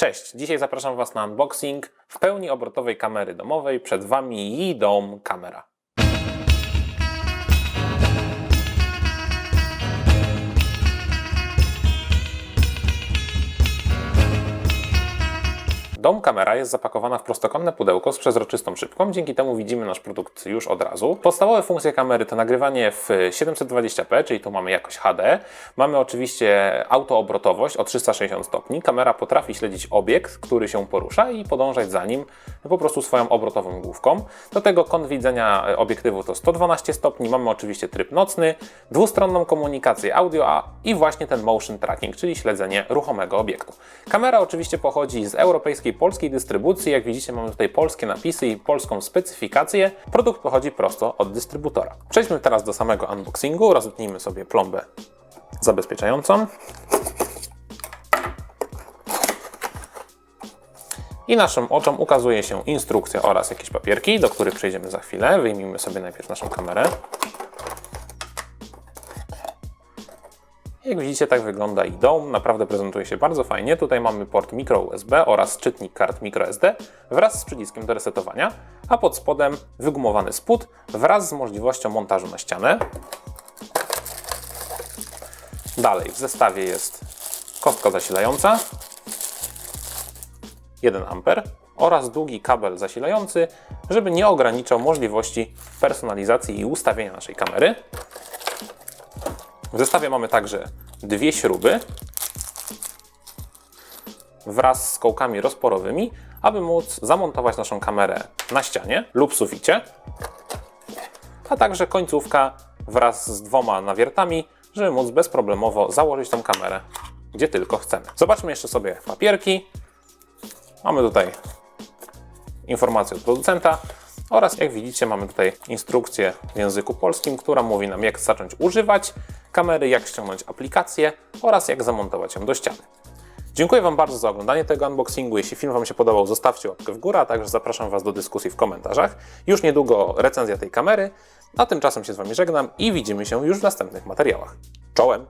Cześć, dzisiaj zapraszam Was na unboxing w pełni obrotowej kamery domowej. Przed Wami Yidom kamera. Dom kamera jest zapakowana w prostokątne pudełko z przezroczystą szybką, dzięki temu widzimy nasz produkt już od razu. Podstawowe funkcje kamery to nagrywanie w 720p, czyli tu mamy jakość HD. Mamy oczywiście autoobrotowość o 360 stopni. Kamera potrafi śledzić obiekt, który się porusza i podążać za nim po prostu swoją obrotową główką. Do tego kąt widzenia e, obiektywu to 112 stopni. Mamy oczywiście tryb nocny, dwustronną komunikację audio a i właśnie ten motion tracking, czyli śledzenie ruchomego obiektu. Kamera oczywiście pochodzi z europejskiej, polskiej dystrybucji. Jak widzicie, mamy tutaj polskie napisy i polską specyfikację. Produkt pochodzi prosto od dystrybutora. Przejdźmy teraz do samego unboxingu. Rozetnijmy sobie plombę zabezpieczającą. I naszym oczom ukazuje się instrukcja oraz jakieś papierki, do których przejdziemy za chwilę. Wyjmijmy sobie najpierw naszą kamerę. Jak widzicie, tak wygląda i dom. Naprawdę prezentuje się bardzo fajnie. Tutaj mamy port micro USB oraz czytnik kart microSD wraz z przyciskiem do resetowania, a pod spodem wygumowany spód wraz z możliwością montażu na ścianę. Dalej w zestawie jest kostka zasilająca, 1 A oraz długi kabel zasilający, żeby nie ograniczał możliwości personalizacji i ustawienia naszej kamery. W zestawie mamy także dwie śruby wraz z kołkami rozporowymi, aby móc zamontować naszą kamerę na ścianie lub suficie, a także końcówka wraz z dwoma nawiertami, żeby móc bezproblemowo założyć tą kamerę gdzie tylko chcemy. Zobaczmy jeszcze sobie papierki. Mamy tutaj informację od producenta oraz jak widzicie mamy tutaj instrukcję w języku polskim, która mówi nam jak zacząć używać kamery, jak ściągnąć aplikację oraz jak zamontować ją do ściany. Dziękuję Wam bardzo za oglądanie tego unboxingu. Jeśli film Wam się podobał, zostawcie łapkę w górę, a także zapraszam Was do dyskusji w komentarzach. Już niedługo recenzja tej kamery, a tymczasem się z Wami żegnam i widzimy się już w następnych materiałach. Czołem!